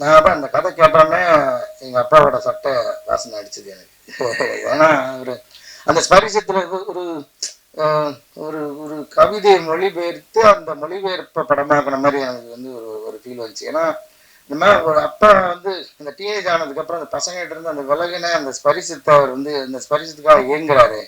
நான் அப்போ அந்த கதை கேட்டோன்னே எங்கள் அப்பாவோட சட்டை வாசனை அடிச்சது எனக்கு. ஏன்னா ஒரு அந்த ஸ்பரிசத்தில் ஒரு ஒரு ஒரு கவிதையை மொழிபெயர்த்து அந்த மொழிபெயர்ப்பை படமாக்குன மாதிரி எனக்கு வந்து ஒரு ஒரு ஃபீல் வந்துச்சு. ஏன்னா இந்த மாதிரி ஒரு அப்பா வந்து இந்த டீனேஜ் ஆனதுக்கப்புறம் அந்த பசங்கிட்ட இருந்து அந்த விலகின அந்த ஸ்பரிசத்தை அவர் வந்து அந்த ஸ்பரிசத்துக்காக இயங்குறாரு.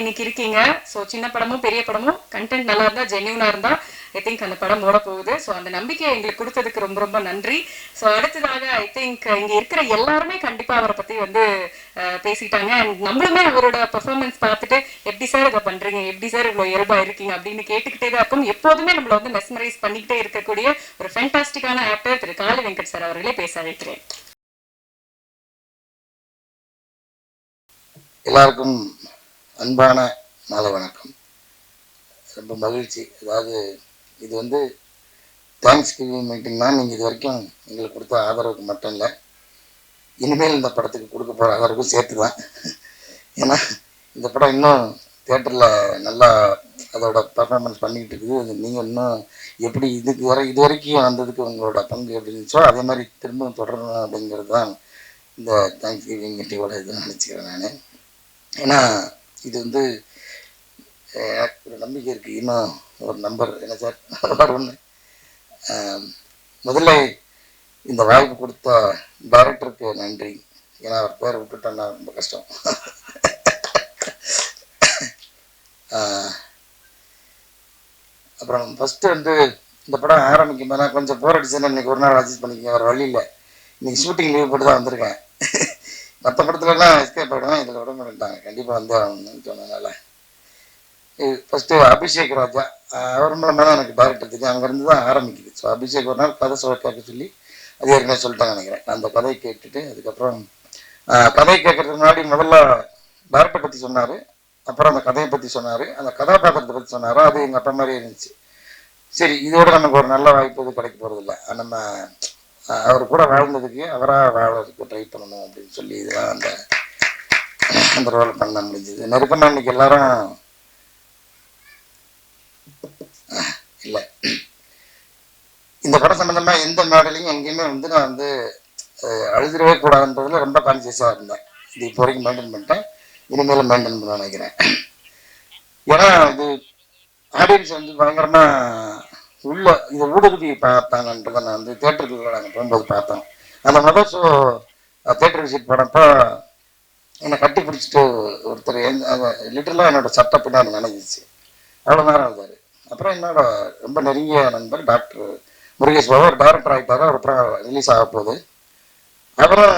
இன்னைக்கு இருக்கீங்க. ஸோ சின்ன படமும் பெரிய படமும் கண்டென்ட் நல்லா இருந்தா ஜென்யூனா இருந்தா ஐ திங்க் அந்த படம் ஓட போகுது ஸோ அந்த நம்பிக்கையை எங்களுக்கு கொடுத்ததுக்கு ரொம்ப ரொம்ப நன்றி. ஸோ அடுத்ததாக ஐ திங்க் இங்க இருக்கிற எல்லாருமே கண்டிப்பா அவரை பத்தி வந்து பேசிட்டாங்க. அண்ட் நம்மளுமே அவரோட பர்ஃபார்மன்ஸ் பார்த்துட்டு எப்படி சார் இதை பண்றீங்க? எப்படி சார் இவ்வளோ இயல்பாக இருக்கீங்க? அப்படின்னு கேட்டுக்கிட்டே தான் இருக்கும். எப்போதுமே நம்மள வந்து மெஸ்மரைஸ் பண்ணிக்கிட்டே இருக்கக்கூடிய ஒரு ஃபேண்டாஸ்டிக்கான ஆக்டர் திரு காலி வெங்கட் சார் அவர்களே பேச அழைக்கிறேன். எல்லாருக்கும் அன்பான மாலை வணக்கம். ரொம்ப மகிழ்ச்சி. அதாவது இது வந்து தேங்க்ஸ் கிவிங் மீட்டிங் தான் நீங்கள் இது வரைக்கும் எங்களுக்கு கொடுத்த ஆதரவுக்கு மட்டும் இல்லை. இனிமேல் இந்த படத்துக்கு கொடுக்க போகிற ஆதரவுக்கும் சேர்த்து தான் ஏன்னா இந்த படம் இன்னும் தேட்டரில் நல்லா அதோட பர்ஃபார்மன்ஸ் பண்ணிக்கிட்டு இருக்குது. நீங்கள் இன்னும் எப்படி இதுக்கு வர இது வரைக்கும் வந்ததுக்கு உங்களோட பங்கு எப்படி இருந்துச்சோ அதே மாதிரி திரும்பவும் தொடரணும் அப்படிங்கிறது தான் இந்த தேங்க்ஸ் கிவிங் மீட்டிங்கோட இது நினச்சிக்கிறேன் நான். ஏன்னா இது வந்து எனக்கு ஒரு நம்பிக்கை இருக்குது இன்னும் ஒரு நம்பர் என்ன சார்? நம்பர் ஒன்று முதல்ல இந்த வாய்ப்பு கொடுத்த டேரக்டருக்கு நன்றி. ஏன்னா அவர் பேரை விட்டுட்டேன்னா ரொம்ப கஷ்டம். அப்புறம் ஃபஸ்ட்டு வந்து இந்த படம் ஆரம்பிக்கும் போது நான் கொஞ்சம் போர் அடிச்சுன்னு இன்றைக்கி ஒரு நாள் அட்ஜஸ்ட் பண்ணிக்க வேறு வழியில் இல்லை. ஷூட்டிங் லீவ் போட்டு தான் வந்திருக்கேன். மற்ற படத்துலலாம் எஸ்கேப் ஆகிடுவேன் இதில் விட மாட்டாங்க கண்டிப்பாக வந்து ஆகணும்னு சொன்னதுனால ஃபஸ்ட்டு அபிஷேக் ராஜா அவர் மூலமாக தான் எனக்கு டேரக்டர் அங்கேருந்து தான் ஆரம்பிக்குது. ஸோ அபிஷேக் ஒரு நாள் கதை சொல்ல கேட்க சொல்லி அது ஏற்கனவே சொல்லிட்டாங்க நினைக்கிறேன். நான் அந்த கதையை கேட்டுட்டு அதுக்கப்புறம் கதையை கதை கேட்கறதுக்கு முன்னாடி முதல்ல பாரத்தை பற்றி சொன்னார் அப்புறம் அந்த கதையை பற்றி சொன்னார் அந்த கதாபாத்திரத்தை பற்றி சொன்னார் அது எங்கள் அப்பா மாதிரி இருந்துச்சு. சரி இதோட நமக்கு ஒரு நல்ல வாய்ப்பு இது கிடைக்க போகிறதில்ல நம்ம அவர் கூட வாழ்ந்ததுக்கு அவராக வாழறதுக்கு ட்ரை பண்ணணும் அப்படின்னு சொல்லி இதெல்லாம் அந்த அந்த ரோல் பண்ண முடிஞ்சது. நெருக்கமாக இன்னைக்கு எல்லாரும் இல்லை. இந்த படம் சம்மந்தமாக எந்த மேடலையும் எங்கேயுமே வந்து நான் வந்து அழுதிடவே கூடாதுன்றதுல ரொம்ப கான்சியஸாக இருந்தேன். இது இப்போ வரைக்கும் மெயின்டைன் பண்ணிட்டேன். இனிமேலும் மெயின்டைன் பண்ண நினைக்கிறேன். ஏன்னா இது ஆடியன்ஸ் வந்து பயங்கரமாக உள்ள இதை ஊடுருவி பார்த்தாங்கன்றதை நான் வந்து தேட்டருக்கு நாங்கள் போகும்போது பார்த்தோம் அந்த முதல் ஷோ தேட்டர் விசிட் போனப்போ என்னை கட்டி பிடிச்சிட்டு ஒருத்தர் லிட்டரலாக என்னோட சட்டை பின்னாடி நினைஞ்சிச்சு அவ்வளோ நேரம் ஆகுதாரு அப்புறம் என்னோட ரொம்ப நெருங்கிய நண்பர் டாக்டர் முருகேஷ் பாபு ஒரு டேரக்டர் ஆகிட்டார் அவர் அப்புறம் ரிலீஸ் ஆக போகுது. அப்புறம்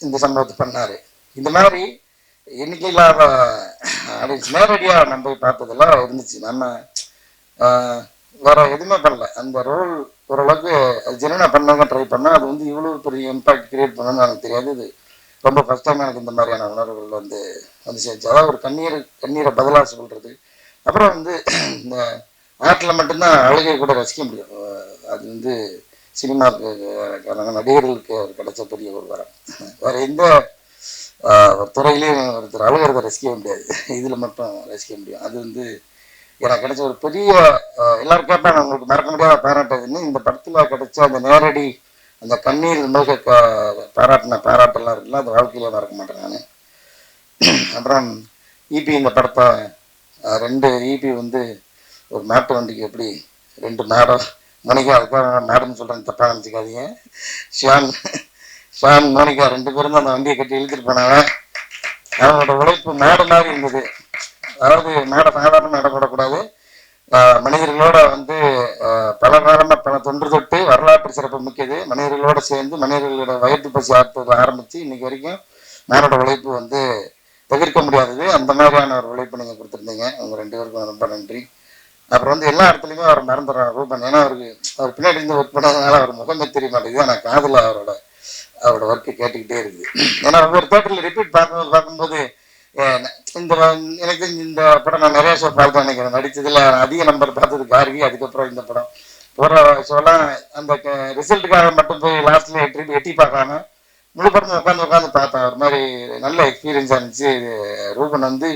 இந்த சம்பவத்தை பண்ணார். இந்த மாதிரி எண்ணிக்கை இல்லாத ஆடியன்ஸ் நேரடியாக நம்ம பார்த்ததெல்லாம் இருந்துச்சு. நம்ம வேற எதுவுமே பண்ணல. அந்த ரோல் ஓரளவுக்கு ஜெனனா பண்ணவங்க ட்ரை பண்ணேன் அது வந்து இவ்வளோ பெரிய இம்பாக்ட் கிரியேட் பண்ணணும்னு எனக்கு தெரியாது. இது ரொம்ப ஃபஸ்ட் டைம் எனக்கு இந்த மாதிரியான உணர்வுகள் வந்து வந்து சேர்ந்துச்சு. அதாவது ஒரு கண்ணீர் கண்ணீரை பதிலாக சொல்கிறது அப்புறம் வந்து இந்த ஆட்டில் மட்டும்தான் அழகர் கூட ரசிக்க முடியும். அது வந்து சினிமாவுக்கு நடிகர்களுக்கு கிடைச்ச பெரிய ஒரு வரம். வேற எந்த துறையிலையும் ஒருத்தர் அழுகிறத ரசிக்க முடியாது. இதில் மட்டும் ரசிக்க முடியும். அது வந்து எனக்கு கிடைச்ச ஒரு பெரிய எல்லாரும் கேட்பாங்க உங்களுக்கு மறக்க முடியாத பாராட்டுதுன்னு இந்த படத்தில் கிடைச்ச அந்த நேரடி அந்த கண்ணீர் நோக்க பாராட்டின பாராட்டெல்லாம் இருக்குல்ல? அந்த வாழ்க்கையில் மறக்க மாட்டேன் நான். அப்புறம் ஈபி இந்த படத்தை ரெண்டு ஈபி வந்து ஒரு மேட்டு வண்டிக்கு எப்படி ரெண்டு மேடம் மோனிகா அதுக்காக மேடம் சொல்கிறேன் தப்பாக நினச்சிக்காதீங்க. சுவாமி சுவாமி மோனிகா ரெண்டு பேரும் தான் அந்த வண்டியை கட்டி இழுத்துட்டு போனாங்க. அவனோட உழைப்பு மேட மாதிரி இருந்தது. அதாவது மேட சாதாரண மேடப்படக்கூடாது மனிதர்களோட வந்து பல காலமாக பல தொன்று தொட்டு வரலாற்று சிறப்பு மிக்கது. மனிதர்களோட சேர்ந்து மனிதர்களோட வயிற்று பசி ஆற்றுறது ஆரம்பித்து இன்னைக்கு வரைக்கும் மேனோட உழைப்பு வந்து தவிர்க்க முடியாதது. அந்த மாதிரியான ஒரு உழைப்பு நீங்கள் கொடுத்துருந்தீங்க. உங்கள் ரெண்டு பேருக்கும் ரொம்ப நன்றி. அப்புறம் வந்து எல்லா இடத்துலையுமே அவர் மறந்துடுறார் ரூபன். ஏன்னா அவருக்கு அவர் பின்னாடி இருந்து ஒர்க் பண்ணதுனால அவர் முகமே தெரிய மாட்டேங்குது. ஆனால் காதில் அவரோட அவரோட ஒர்க்கு கேட்டுக்கிட்டே இருக்குது ஏன்னா ஒவ்வொரு தேட்டரில் ரிப்பீட் பார்க்கும்போது பார்க்கும்போது இந்த எனக்கு இந்த படம் நான் நிறைய ஷோ பார்த்தேன் நினைக்கிறேன். நடிச்சதுல அதிக நம்பர் பார்த்தது கார்கி அதுக்கப்புறம் இந்த படம். போகிற ஷோலாம் அந்த ரிசல்ட்டுக்காக மட்டும் போய் லாஸ்ட்ல எட்டி எட்டி பார்க்காம முழு படம் உட்காந்து உட்காந்து பார்த்தேன். ஒரு மாதிரி நல்ல எக்ஸ்பீரியன்ஸாக இருந்துச்சு. ரூபன் வந்து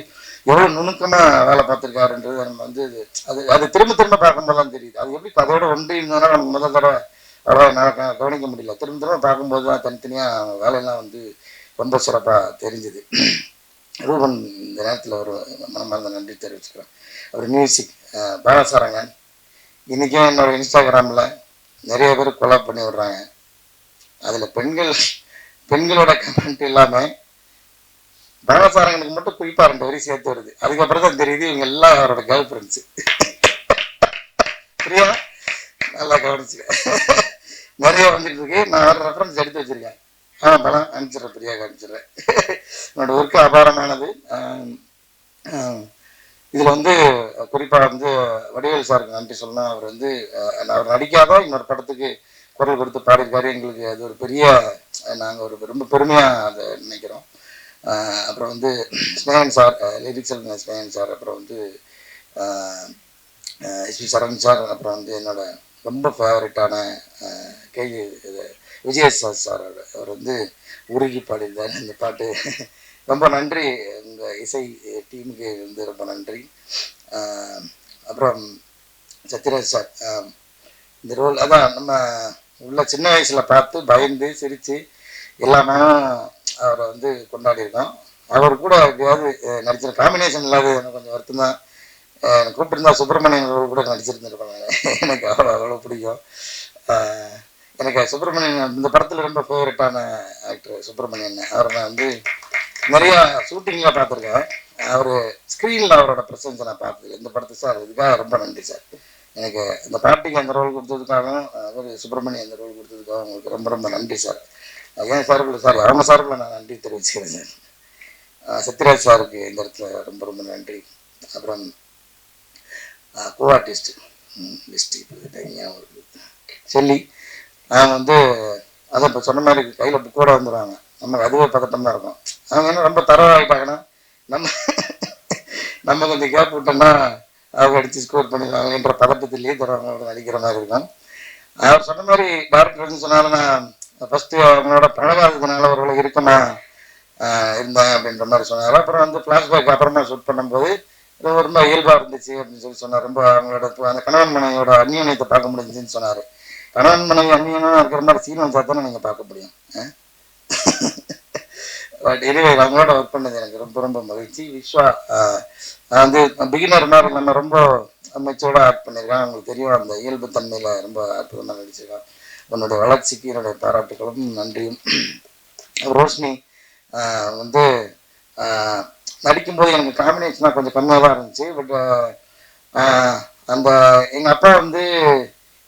எவ்வளோ நுணுக்கமாக வேலை பார்த்துருக்காருன்றது நம்ம வந்து அது அது திரும்ப திரும்ப பார்க்கும்போது தான் தெரியுது. அது எப்படி கதையோட ஒன்றி இருந்ததுனால நமக்கு முதல் தடவை அவ்வளோ நான் கவனிக்க முடியல. திரும்ப திரும்ப பார்க்கும்போது தான் தனித்தனியாக வேலையெல்லாம் வந்து ரொம்ப சிறப்பாக தெரிஞ்சுது. ரூபன் இந்த நேரத்தில் ஒரு மனமார்ந்த நன்றி தெரிவிச்சுக்கிறேன். அவர் மியூசிக் பாலசாரங்கன். இன்றைக்கும் என்னோட இன்ஸ்டாகிராமில் நிறைய பேர் கொலை பண்ணி விடுறாங்க. அதில் பெண்கள் பெண்களோட கமெண்ட் இல்லாமல் பாலசாரங்கனுக்கு மட்டும் குறிப்பாக ரெண்டு வரி சேர்த்து வருது. அதுக்கப்புறம் தான் தெரியுது இவங்க எல்லாம் அவரோட கேர்ள் இருந்துச்சு பிரியா நல்லா கவனிச்சு. நிறைய வந்துட்டு இருக்கு. நான் ஒரு ரெஃபரன்ஸ் எடுத்து வச்சிருக்கேன். ஆ பணம் அனுப்பிச்சிடுறேன் பிரியா அனுப்பிச்சிடுறேன் என்னோட ஒர்க்கு அபாரமானது. இதில் வந்து குறிப்பாக வந்து வடிவேல் சாருக்கு நன்றி சொல்லணும் அவர் வந்து அவர் நடிக்காதான் இன்னொரு படத்துக்கு குரல் கொடுத்து பாடியிருக்காரு. எங்களுக்கு அது ஒரு பெரிய நாங்கள் ஒரு ரொம்ப பெருமையாக அதை நினைக்கிறோம். அப்புறம் வந்து ஸ்னேகன் சார் லிரிக்ஸ் எழுதின ஸ்னேகன் சார். அப்புறம் வந்து எஸ்பி சரண் சார். அப்புறம் வந்து என்னோடய ரொம்ப ஃபேவரட்டான கே. இது விஜய சார் அவர் வந்து உருகி பாடியிருந்தார். இந்த பாட்டு ரொம்ப நன்றி. உங்கள் இசை டீமுக்கு வந்து ரொம்ப நன்றி. அப்புறம் சத்யராஜ் சார் இந்த ரோல் அதான் நம்ம உள்ள சின்ன வயசில் பார்த்து பயந்து சிரித்து எல்லாமே அவரை வந்து கொண்டாடியிருக்கோம். அவர் கூட எப்படியாவது அஹ், காம்பினேஷன் இல்லாத எனக்கு கொஞ்சம் வருத்தம் தான் எனக்கு கூப்பிட்டுருந்தா சுப்பிரமணியன் அவர்கள் கூட நடிச்சிருந்துருப்பாங்க. எனக்கு அவ்வளோ அவ்வளோ பிடிக்கும். எனக்கு சுப்பிரமணியன் இந்த படத்தில் ரொம்ப ஃபேவரட்டான ஆக்டர் சுப்பிரமணியன். அவரை நான் வந்து நிறையா ஷூட்டிங்கில் பார்த்துருக்கேன். அவர் ஸ்க்ரீனில் அவரோட ப்ரெசன்ஸை நான் பார்த்தது இந்த படத்துக்கு சார் இதுக்காக ரொம்ப நன்றி சார். எனக்கு இந்த பாட்டிக்கு அந்த ரோல் கொடுத்ததுக்காகவும் அவர் சுப்பிரமணியம் அந்த ரோல் கொடுத்ததுக்காகவும் உங்களுக்கு ரொம்ப ரொம்ப நன்றி சார். ஏன் சார்பில் சார் அவங்க சார்பில் நான் நன்றி தெரிவிச்சுக்கிறேன் சார் சத்யராஜ் சாருக்கு இந்த இடத்துல ரொம்ப ரொம்ப நன்றி. அப்புறம் கோ ஆர்டிஸ்ட் லிஸ்ட் சொல்லி அவங்க வந்து அதான் இப்போ சொன்ன மாதிரி கையில் புக்கோட வந்துடுவாங்க நமக்கு அதுவே பதட்டமாக இருக்கும். அவங்க என்ன ரொம்ப தரவாகிட்டாங்கன்னா நம்ம நம்ம கொஞ்சம் கேப் விட்டோம்னா அவங்க அடித்து ஸ்கோர் பண்ணிடுவாங்கன்ற பதட்டத்திலேயே தருவாங்க நடிக்கிற மாதிரி இருக்கும். அவர் சொன்ன மாதிரி பாரத் சொன்னாலும் நான் ஃபஸ்ட்டு அவங்களோட பழகாததுனால அவர்களை இருக்கமா? இருந்தேன் அப்படின்ற மாதிரி சொன்னார். அப்புறம் வந்து ஃப்ளாஷ்பேக் அப்புறமா ஷூட் பண்ணும்போது இது ரொம்ப இயல்பாக இருந்துச்சு அப்படின்னு சொல்லி சொன்னார். ரொம்ப அவங்களோட அந்த கணவன் மனைவியோட அந்நியனத்தை பார்க்க முடிஞ்சுன்னு சொன்னார். கணவன் மனைவி அந்நியனாக இருக்கிற மாதிரி சீனம் வச்சா தானே நீங்கள் பார்க்க முடியும். பட் எனிவே அவங்களோட ஒர்க் பண்ணது எனக்கு ரொம்ப ரொம்ப மகிழ்ச்சி. விஸ்வா நான் வந்து பிகினர் மாதிரி நம்ம ரொம்ப அமைச்சோட ஆட் பண்ணியிருக்கேன் அவங்களுக்கு தெரியும் அந்த இயல்பு தன்மையில் ரொம்ப அற்புதமாக நடிச்சிருக்கான் உன்னோட வளர்ச்சிக்கு என்னுடைய பாராட்டுகளும் நன்றியும். ரோஷினி வந்து நடிக்கும்போது எனக்கு காம்பினேஷனாக கொஞ்சம் கம்மியாக தான் இருந்துச்சு பட் அந்த எங்கள் அப்பா வந்து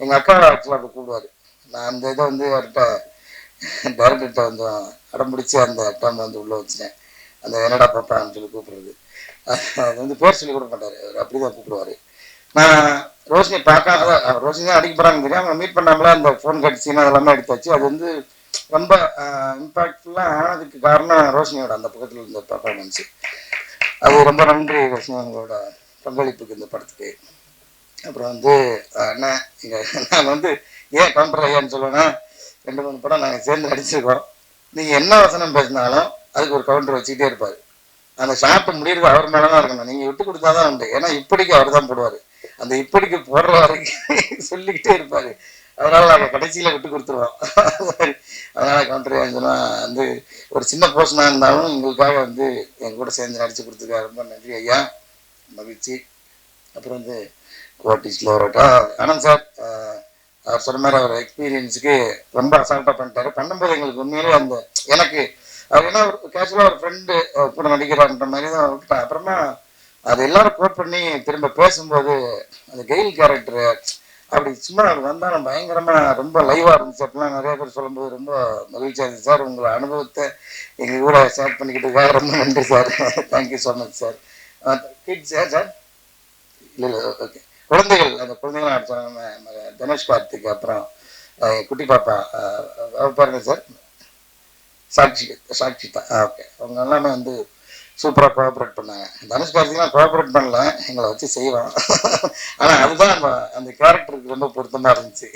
எங்கள் அக்கா ஆக்சுவலாக அப்படி கூப்பிடுவார். நான் அந்த இதை வந்து அவர்கிட்ட டேரக்டர்கிட்ட வந்து அடம் பிடிச்சி அந்த டைம் வந்து உள்ளே வச்சுட்டேன். அந்த என்னடா பாப்பான்னு சொல்லி கூப்பிடுறது. அது வந்து பேர் சொல்லி கூட மாட்டார். அவர் அப்படி தான் கூப்பிடுவார். நான் ரோஷினி பார்க்காத ரோஷினி தான் அடிக்க போகிறாங்க தெரியும் அவங்க மீட் பண்ணாமல அந்த ஃபோன் கட்சின்னு அதெல்லாமே எடுத்தாச்சு அது வந்து ரொம்ப இம்பாக்ட்ஃபுல்லாக ஆனதுக்கு காரணம் ரோஷினியோட அந்த பக்கத்தில் இருந்த பர்ஃபார்மன்ஸு அது ரொம்ப நன்றி ரோஷினி அவங்களோட பங்களிப்புக்கு இந்த படத்துக்கு. அப்புறம் வந்து அஹ், அண்ணன் இங்கே நான் வந்து ஏன் கவுண்டர் ஐயான்னு சொல்லுவேன்னா ரெண்டு மூணு படம் நாங்கள் சேர்ந்து நடிச்சிருக்கோம். நீங்கள் என்ன வசனம் பேசினாலும் அதுக்கு ஒரு கவுண்டர் வச்சுக்கிட்டே இருப்பார். அந்த ஷார்ட் முடியிறது அவர் மேலே தான் இருக்கணும். நீங்கள் விட்டு கொடுத்தா தான் உண்டு. ஏன்னா இப்படிக்கு அவர் தான் போடுவார். அந்த இப்படிக்கு போடுற வரைக்கும் சொல்லிக்கிட்டே இருப்பாரு. அதனால நம்ம கடைசியில விட்டு கொடுத்துருவோம். அதனால கவுண்டர் ஐயான்னு வந்து ஒரு சின்ன போர்ஷனாக இருந்தாலும் எங்களுக்காக வந்து எங்க கூட சேர்ந்து நடிச்சு கொடுத்துருக்காரு ரொம்ப நன்றி ஐயா. மகிழ்ச்சி. அப்புறம் வந்து கோஆர்டிஸ்டில் வரட்டா ஆனந்த் சார் அவர் சொன்ன மாதிரி அவர் எக்ஸ்பீரியன்ஸுக்கு ரொம்ப அசால்ட்டாக பண்ணிட்டாரு. பண்ணும்போது எங்களுக்கு உண்மையிலே அந்த எனக்கு அவர் என்ன ஒரு கேஷுவலாக ஒரு ஃப்ரெண்டு கூட நடிக்கிறான்ற மாதிரி தான் விட்டுட்டேன் அப்புறமா அது எல்லாரும் கோட் பண்ணி திரும்ப பேசும்போது அந்த கெயில் கேரக்டரு அப்படி சும்மா வந்தாலும் பயங்கரமாக ரொம்ப லைவாக இருந்துச்சு. அப்படிலாம் நிறைய பேர் சொல்லும்போது ரொம்ப மகிழ்ச்சியாக இருந்துச்சு. சார் உங்களை அனுபவத்தை எங்கள் கூட ஷேர் பண்ணிக்கிட்டு ரொம்ப நன்றி sir. Thank you so much sir kids sir இல்லை இல்லை ஓகே குழந்தைகள் அந்த குழந்தைகள் அடிச்சாங்க நம்ம தனுஷ் கார்த்திக் அப்புறம் குட்டி பாப்பா பாருங்க சார் சாட்சி சாட்சிதா. ஓகே அவங்க எல்லாமே வந்து சூப்பராக கோஆப்ரேட் பண்ணாங்க தனுஷ் கார்த்திக்லாம் கோஆப்ரேட் பண்ணல. எங்களை வச்சு செய்வோம் ஆனால் அதுதான் நம்ம அந்த கேரக்டருக்கு ரொம்ப பொருத்தமாக இருந்துச்சு.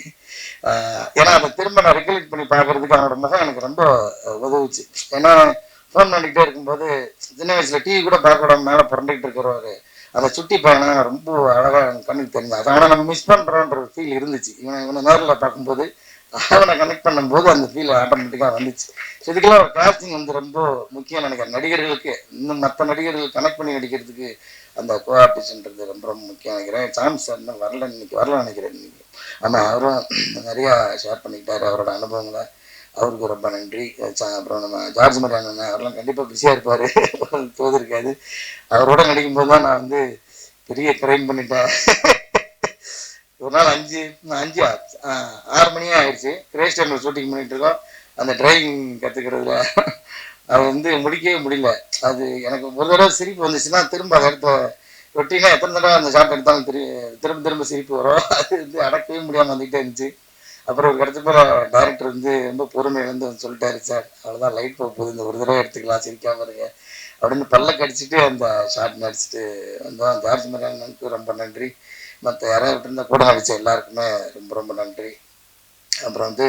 ஏன்னா அதை திரும்ப நான் ரெகுலேட் பண்ணி பார்க்கறதுக்கு அவனோட முகம் எனக்கு ரொம்ப உதவுச்சு. ஏன்னா ஃபோன் பண்ணிக்கிட்டே இருக்கும்போது சின்ன வயசில் டிவி கூட பார்க்க விடாம மேலே புரண்டிக்கிட்டு இருக்கிறவர் அதை சுட்டி பையனை ரொம்ப அழகாக எனக்கு கண்ணுக்கு தெரிஞ்சு அதை ஆனால் நம்ம மிஸ் பண்ணுறோன்ற ஒரு ஃபீல் இருந்துச்சு. இவனை இவனை நேரில் பார்க்கும்போது அவனை கனெக்ட் பண்ணும்போது அந்த ஃபீல் ஆட்டோமேட்டிக்காக வந்துச்சு. ஸோ இதுக்கெல்லாம் காஸ்டிங் வந்து ரொம்ப முக்கியம் நினைக்கிறேன். நடிகர்களுக்கு இன்னும் மற்ற நடிகர்கள் கனெக்ட் பண்ணி நடிக்கிறதுக்கு அந்த கோஆர்டிஷன்றது ரொம்ப ரொம்ப முக்கியம் நினைக்கிறேன். சான்ஸ் இன்னும் வரல இன்னைக்கு வரல நினைக்கிறேன் இன்னைக்கு. ஆனால் அவரும் நிறையா ஷேர் பண்ணிக்கிட்டாரு அவரோட அனுபவங்களை. அவருக்கு ரொம்ப நன்றி. அப்புறம் நம்ம ஜார்ஜ் மரியாதை அவரெல்லாம் கண்டிப்பாக பிஸியாக இருப்பார். தோதிருக்காது அவரோட நடிக்கும்போது தான் நான் வந்து பெரிய கிரைம் பண்ணிட்டேன். ஒரு நாள் அஞ்சு அஞ்சு ஆறு மணியே ஆயிடுச்சு. கிரேஸ் டைமில் ஷூட்டிங் பண்ணிட்டு இருக்கோம். அந்த டிரைவிங் கற்றுக்கிறதுல அது வந்து முடிக்கவே முடியல. அது எனக்கு ஒரு தடவை சிரிப்பு வந்துச்சுன்னா திரும்ப அதை எடுத்த ரொட்டீனாக எத்தனை தடவை அந்த ஷார்ட் எடுத்தாலும் திரு திரும்ப திரும்ப சிரிப்பு வரும். அது வந்து அடக்கவே முடியாமல் வந்துகிட்டே இருந்துச்சு. அப்புறம் ஒரு கிடைச்ச டேரக்டர் வந்து ரொம்ப பொறுமை வந்து சொல்லிட்டாரு சார் அவ்வளோதான் லைட் போக போகுது. இந்த ஒரு தடவை எடுத்துக்கலாம் சிரிக்காம இருங்க. அப்படின்னு பல்ல கடிச்சிட்டு அந்த ஷாட் நடிச்சிட்டு வந்தோம். ஜார்ஜ் மரியானுக்கு ரொம்ப நன்றி. மற்ற யாராவது இருந்தால் கூட நடிச்ச எல்லாருக்குமே ரொம்ப ரொம்ப நன்றி. அப்புறம் வந்து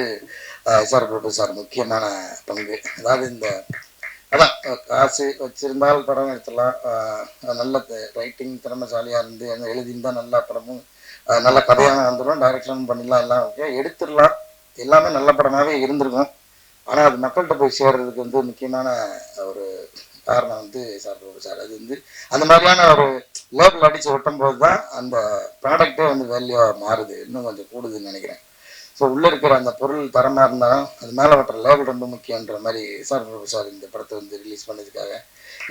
சார் பிரபு சார் முக்கியமான பங்கு. அதாவது இந்த அதான் காசு வச்சிருந்தால் படம் எடுத்துடலாம். நல்ல ரைட்டிங் திறமைசாலியாக இருந்து அங்க எழுதியிருந்தால் நல்ல படமும் நல்ல கதையான வந்துடும் டைரக்ஷன் பண்ணிடலாம் எல்லாம் ஓகே எடுத்துடலாம். எல்லாமே நல்ல படமாகவே இருந்திருக்கும். ஆனால் அது மக்கள்கிட்ட போய் சேர்றதுக்கு வந்து முக்கியமான ஒரு காரணம் வந்து சார் பிரபு சார். அது வந்து அந்த மாதிரியான ஒரு லேபிள் அடித்து ஒட்டும் போது தான் அந்த ப்ராடக்டே வந்து வேல்யூவாக மாறுது. இன்னும் கொஞ்சம் கூடுதுன்னு நினைக்கிறேன். ஸோ உள்ளே இருக்கிற அந்த பொருள் தரமாக இருந்தாலும் அது மேலே வட்டுற லேபிள் ரொம்ப முக்கியன்ற மாதிரி சார் பிரபு சார் இந்த படத்தை வந்து ரிலீஸ் பண்ணதுக்காக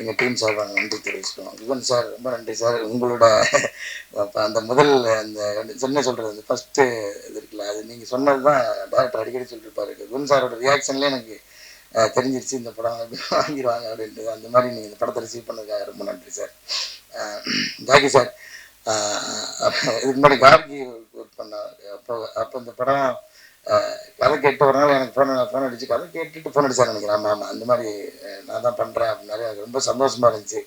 எங்கள் டீம் சார் நாங்கள் நன்றி தெரிவிச்சுக்கணும் யுவன் சார் ரொம்ப நன்றி சார். உங்களோட அந்த முதல் அந்த என்ன சொல்கிறது அந்த ஃபஸ்ட்டு இது இருக்குல்ல அது நீங்கள் சொன்னது தான் டேரக்டர் அடிக்கடி சொல்லியிருப்பாரு யுவன் சாரோட ரியாக்ஷன்லேயே எனக்கு தெரிஞ்சிருச்சு இந்த படம் வாங்கிடுவாங்க அப்படின்ட்டு அந்த மாதிரி நீங்கள் இந்த படத்தை ரிசீவ் பண்ணதுக்காக ரொம்ப நன்றி சார். பாபு சார் உங்களோட இதுக்கு முன்னாடி ஒர்க் பண்ணார் அப்போ அப்போ இந்த படம் அஹ், கதை கேட்டு எனக்கு ஃபோன் ஃபோன் அடிச்சு கதை கேட்டுட்டு ஃபோன் அடிச்சார் நினைக்கிறேன். ஆமாம் ஆமாம் அந்த மாதிரி நான் தான் பண்ணுறேன் அப்படின்னாரு அது ரொம்ப சந்தோஷமாக இருந்துச்சு.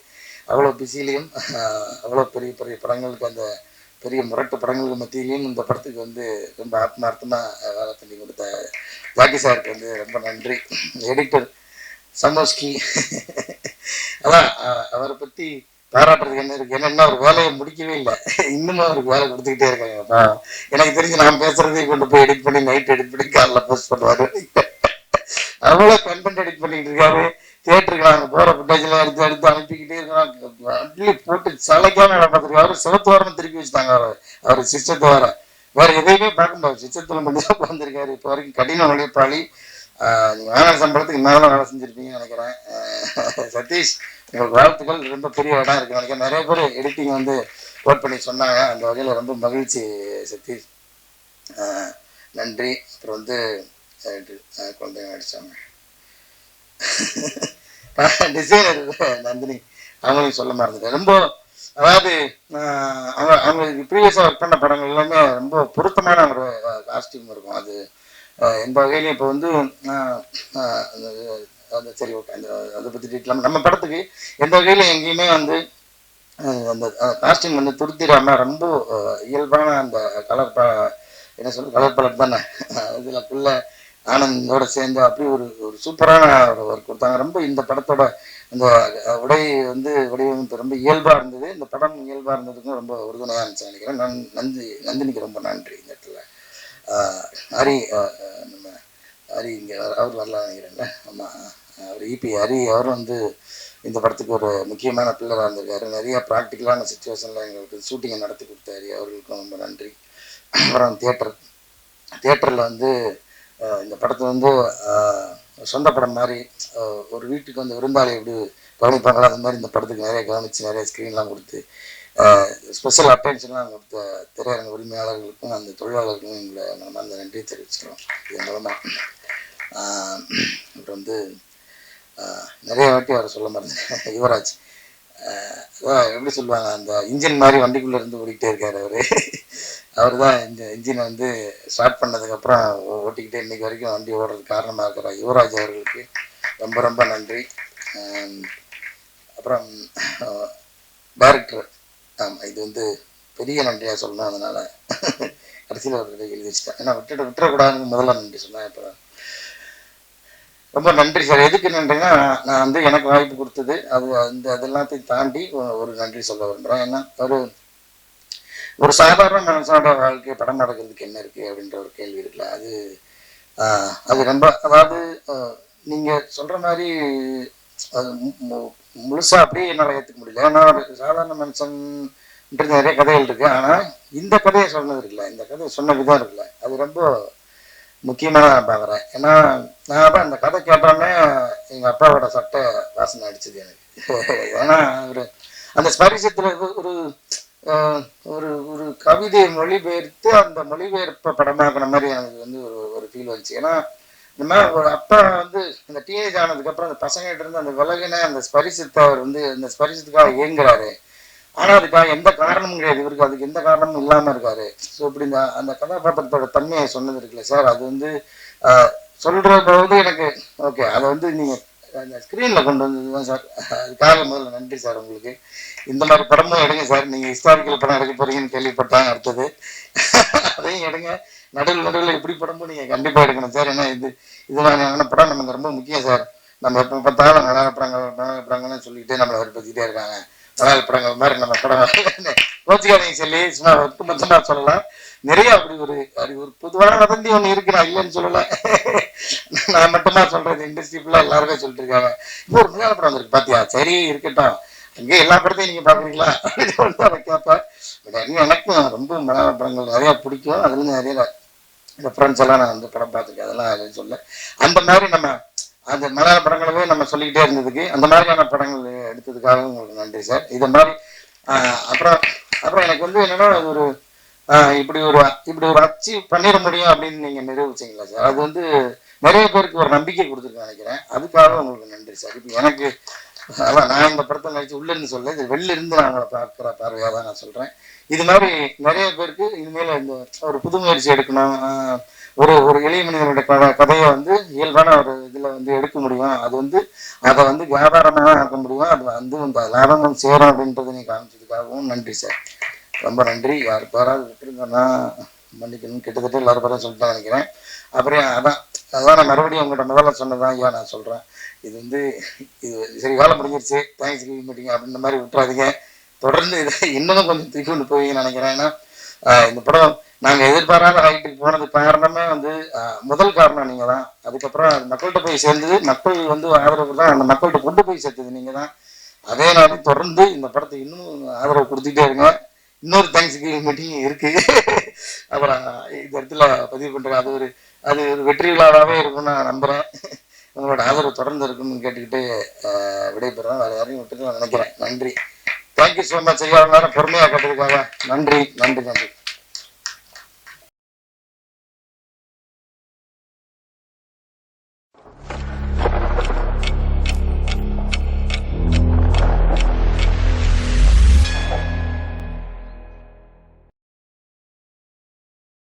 அவ்வளோ பிஸிலையும் அவ்வளோ பெரிய பெரிய படங்களுக்கு அந்த பெரிய முரட்டு படங்களுக்கு மத்தியிலையும் இந்த படத்துக்கு வந்து ரொம்ப ஆத்மார்த்தமாக வேலை பண்ணி கொடுத்த ஜாக்கி சாருக்கு வந்து ரொம்ப நன்றி. எடிட்டர் சந்தோஷ்கி. அதான் அவரை பற்றி பாராட்டுறதுக்கு என்ன இருக்கு? என்னன்னா ஒரு வேலையை முடிக்கவே இல்லை. இன்னும் அவருக்கு வேலை கொடுத்துக்கிட்டே இருக்காங்க. எனக்கு தெரிஞ்சு நான் பேசுறதையும் கொண்டு போய் எடிட் பண்ணி நைட் எடிட் பண்ணி காலைல போஸ்ட் பண்ணுவாரு. அவ்வளோ கண்டென்ட் எடிட் பண்ணிட்டு இருக்காரு. தியேட்டருக்கு நாங்கள் போகிற ஃபுட்டேஜ்லாம் எடுத்து எடுத்து அனுப்பிக்கிட்டே இருக்கிறோம் அட்லி போட்டு சளைக்காம வேலை பார்த்துருக்காரு. சிவத்து வாரம் திருப்பி வச்சுட்டாங்க அவர். அவர் சிஸ்டத்தை வேற வேற எதையுமே பார்க்க முடியாது. சிஸ்டத்தில் மட்டும் தான் உட்காந்துருக்காரு இப்போ வரைக்கும் கடின உழைப்பாளி. வேலை சம்பளத்துக்கு மேலே வேலை செஞ்சிருப்பீங்கன்னு நினைக்கிறேன். சதீஷ் உங்களுக்கு வாழ்த்துக்கள் ரொம்ப பெரிய இடம் இருக்கு நினைக்கிறேன் நிறைய பேர் எடிட்டிங் வந்து ஒர்க் பண்ணி சொன்னாங்க. அந்த வகையில் ரொம்ப மகிழ்ச்சி சதீஷ். ஆஹ் நன்றி. அப்புறம் வந்து குழந்தைங்க நடிச்சாங்க டிசைனர் நந்தினி. அவங்களையும் சொல்ல மறந்துட்டேன். ரொம்ப அதாவது அவங்க அவங்களுக்கு ப்ரீவியஸாக ஒர்க் பண்ண படங்கள் எல்லாமே ரொம்ப பொருத்தமான ஒரு காஸ்டியூம் இருக்கும். அது எந்த வகையிலையும் இப்போ வந்து அந்த- சரி ஓகே அந்த அதை பற்றி டீட்டெயில் நம்ம படத்துக்கு எந்த வகையில் எங்கேயுமே வந்து அந்த காஸ்டியூம் வந்து துருத்திடாம ரொம்ப இயல்பான அந்த கலர் ப என்ன சொல்றது கலர் பலர் தானே. இதில் புள்ள ஆனந்தோட சேர்ந்து அப்படி ஒரு ஒரு சூப்பரான ஒரு ஒர்க் கொடுத்தாங்க. ரொம்ப இந்த படத்தோட அந்த உடை வந்து வடிவமைப்பு ரொம்ப இயல்பாக இருந்தது. இந்த படம் இயல்பாக இருந்ததுக்கும் ரொம்ப உறுதுணையாக இருந்துச்சு நினைக்கிறேன். நன் நந்தி நந்தினிக்கு ரொம்ப நன்றி இந்த இடத்துல. ஹரி நம்ம ஹரி இங்கே அவர் வரலாம் நினைக்கிறேன்ல. ஆமாம் அவர் இபி ஹரி அவர் வந்து இந்த படத்துக்கு ஒரு முக்கியமான பில்லராக இருந்திருக்காரு நிறைய ப்ராக்டிக்கலான சுச்சுவேஷனில் எங்களுக்கு ஷூட்டிங்கை நடத்தி கொடுத்தாரு. அவர்களுக்கும் ரொம்ப நன்றி. அப்புறம் தியேட்டர் தியேட்டரில் வந்து இந்த படத்தை வந்து சொந்த படம் மாதிரி ஒரு வீட்டுக்கு வந்து விருந்தாளி எப்படி கவனிப்பாங்களோ அந்த மாதிரி இந்த படத்துக்கு நிறைய கவனித்து நிறைய ஸ்க்ரீன்லாம் கொடுத்து ஸ்பெஷல் அட்டென்ஷன்லாம் கொடுத்த திரையரங்க உரிமையாளர்களுக்கும் அந்த தொழிலாளர்களுக்கும் எங்களை நம்ம அந்த நன்றியை தெரிவிச்சுக்கிறோம். இதன் மூலமாக அப்புறம் வந்து நிறைய வாட்டி அவரை சொல்ல மறந்தேன் யுவராஜ். எப்படி சொல்லுவாங்க அந்த இன்ஜின் மாதிரி வண்டிக்குள்ளே இருந்து ஓடிக்கிட்டே இருக்கார் அவர். அவர் தான் இந்த இன்ஜினை வந்து ஸ்டார்ட் பண்ணதுக்கப்புறம் ஓட்டிக்கிட்டே இன்றைக்கி வரைக்கும் வண்டி ஓடுறதுக்கு காரணமாக இருக்கிறார். யுவராஜ் அவர்களுக்கு ரொம்ப ரொம்ப நன்றி. அப்புறம் டேரக்டர் ஆமாம் இது வந்து பெரிய நன்றியாக சொல்லணும் அதனால் கடைசியில் ஒரு எழுதி வச்சுட்டேன். ஏன்னா விட்டுட்டு விட்டுறக்கூடாதுன்னு முதல்ல நன்றி சொன்னேன் அப்புறம் ரொம்ப நன்றி சார். எதுக்கு நன்றின்னா நான் வந்து எனக்கு வாய்ப்பு கொடுத்தது. அது அந்த அதெல்லாத்தையும் தாண்டி ஒரு நன்றி சொல்ல விரும்புகிறேன் ஏன்னா ஒரு ஒரு சாதாரண மனுஷனோட வாழ்க்கை படம் நடக்கிறதுக்கு என்ன இருக்குது அப்படின்ற ஒரு கேள்வி இருக்குல்ல. அது அது ரொம்ப அதாவது நீங்கள் சொல்கிற மாதிரி அது மு- மு- அப்படியே என்னால் ஏற்றுக்க முடியல. ஏன்னா ஒரு சாதாரண மனுஷன்ன்றது நிறைய கதைகள் இருக்குது ஆனால் இந்த கதையை சொன்னது இருக்குல்ல. இந்த கதையை சொன்ன விதம் இருக்குல்ல. அது ரொம்ப முக்கியமாக நான் பார்க்குறேன் ஏன்னா நான் தான் அந்த கதை கேட்டோன்னே எங்கள் அப்பாவோட சட்டை வாசனை அடிச்சது எனக்கு. ஏன்னா ஒரு அந்த ஸ்பரிசத்தில் ஒரு ஒரு ஒரு கவிதையை மொழிபெயர்த்து அந்த மொழிபெயர்ப்பை படமாக்குன மாதிரி எனக்கு வந்து ஒரு ஒரு ஃபீல் வந்துச்சு. ஏன்னா இந்த மாதிரி ஒரு அப்பா வந்து இந்த டீனேஜ் ஆனதுக்கப்புறம் அந்த பசங்கிட்ட இருந்து அந்த விலகின அந்த ஸ்பரிசத்தை அவர் வந்து அந்த ஸ்பரிசத்துக்காக இயங்குறாரு. ஆனா அதுக்காக எந்த காரணமும் கிடையாது. இவருக்கு அதுக்கு எந்த காரணமும் இல்லாம இருக்காரு. ஸோ இப்படி இந்த அந்த கதாபாத்திரத்தோட தன்மையை சொன்னது இருக்குல்ல சார். அது வந்து ஆஹ், போது எனக்கு ஓகே அதை வந்து நீங்க அந்த ஸ்க்ரீனில் கொண்டு வந்தது தான் சார் அதுக்காக முதல்ல நன்றி சார் உங்களுக்கு. இந்த மாதிரி படமும் எடுங்க சார். நீங்க ஹிஸ்டாரிக்கல் படம் எடுக்க போறீங்கன்னு கேள்விப்பட்டாங்க அடுத்தது. அதையும் எடுங்க. நடுவில் நடுவில் இப்படி படமும் நீங்க கண்டிப்பா எடுக்கணும் சார். ஏன்னா இது இது மாதிரியான படம் நமக்கு ரொம்ப முக்கியம் சார். நம்ம எப்போ பார்த்தாலும் நல்லா படங்கள் நல்லா சொல்லிக்கிட்டே நம்மளை வற்புறுத்திட்டே இருக்காங்க. நல்லா படங்கள் மாதிரி நம்ம படம் கோச்சிக்காதீங்க சொல்லி சும்மா ஒட்டுமொத்தமா சொல்லலாம். நிறைய அப்படி ஒரு அப்படி ஒரு பொதுவான வதந்தி ஒன்று இருக்கு நான் இல்லைன்னு சொல்லல நான் மட்டும்தான் சொல்றது இண்டஸ்ட்ரி ஃபுல்லாக எல்லாருமே சொல்லிட்டு இருக்காங்க. இப்போ ஒரு மலையாள படம் இருக்கு பாத்தியா? சரி இருக்கட்டும். அங்கே எல்லா படத்தையும் நீங்க பாக்குறீங்களா? அப்படின்னு சொல்லிட்டு அதை கேட்பேன். எனக்கும் ரொம்ப மலையாள படங்கள் நிறைய பிடிக்கும். அதுலேருந்து நிறைய ரெஃபரன்ஸ் எல்லாம் நான் வந்து படம் பார்த்துருக்கேன். அதெல்லாம் அதுன்னு சொல்ல. அந்த மாதிரி நம்ம அந்த மலையாள படங்களவே நம்ம சொல்லிக்கிட்டே இருந்ததுக்கு. அந்த மாதிரியான படங்கள் எடுத்ததுக்காக உங்களுக்கு நன்றி சார். இது மாதிரி அப்புறம் அப்புறம் எனக்கு வந்து என்னன்னா அது ஒரு இப்படி ஒரு இப்படி ஒரு அச்சீவ் பண்ணிட முடியும் அப்படின்னு நீங்க நிரூபிச்சீங்களா சார்? அது வந்து நிறைய பேருக்கு ஒரு நம்பிக்கை கொடுத்துருக்கேன் நினைக்கிறேன். அதுக்காக உங்களுக்கு நன்றி சார். இப்போ எனக்கு அதான் நான் இந்த படத்தை நடிச்சு உள்ள இருந்து சொல்ல இது வெளில இருந்து நான் அவங்களை பார்க்குற பார்வையாக தான் நான் சொல்றேன். இது மாதிரி நிறைய பேருக்கு இனிமேல் இந்த ஒரு புது முயற்சி எடுக்கணும் ஒரு ஒரு எளிய மனிதனுடைய கதை கதையை வந்து இயல்பான ஒரு இதில் வந்து எடுக்க முடியும். அது வந்து அதை வந்து வியாபாரமாக ஆக்க முடியும். அது வந்து இந்த லாபமும் சேரும் அப்படின்றத நீ காமிச்சதுக்காகவும் நன்றி சார். ரொம்ப நன்றி. யார் பேராவது விட்டுருந்தோன்னா மன்னிக்கணும். கிட்டத்தட்ட எல்லாரும் பேரும் சொல்லிட்டு நினைக்கிறேன். அப்புறம் அதான் அதான் நான் மறுபடியும் உங்கள்கிட்ட முதல்ல சொன்னதான் ஐயா நான் சொல்கிறேன் இது வந்து இது சரி வேலை முடிஞ்சிருச்சு. தேங்க்ஸ் கிவ் மீட்டிங் அப்படின்ற மாதிரி விட்டுறாதீங்க. தொடர்ந்து இதை இன்னமும் கொஞ்சம் திருப்பி கொண்டு போவீங்கன்னு நினைக்கிறேன். ஏன்னா இந்த படம் நாங்கள் எதிர்பாராத ஹைட்டுக்கு போனது காரணமே வந்து முதல் காரணம் நீங்கள் தான் அதுக்கப்புறம் மக்கள்கிட்ட போய் சேர்ந்தது மக்கள் வந்து ஆதரவு தான் அந்த மக்கள்கிட்ட கொண்டு போய் சேர்த்தது நீங்கள் தான் அதே நேரம் தொடர்ந்து இந்த படத்துக்கு இன்னும் ஆதரவு கொடுத்துட்டே இருங்க. இன்னொரு தேங்க்ஸ் கிவிங் மீட்டிங் இருக்கு. அப்புறம் இந்த இடத்துல பதிவு பண்ணுறேன் அது ஒரு அது ஒரு வெற்றி விழாவாகவே இருக்கும்னு நான் நம்புறேன். உங்களோட ஆதரவு தொடர்ந்து இருக்குன்னு கேட்டுக்கிட்டு ஆஹ் விடைபெறேன் வேற யாரையும் விட்டுட்டு நான் நினைக்கிறேன். நன்றி. தேங்க்யூ ஸோ மச் ஐயா நேரம் பொறுமையாக கேட்டதுக்காக நன்றி நன்றி நன்றி.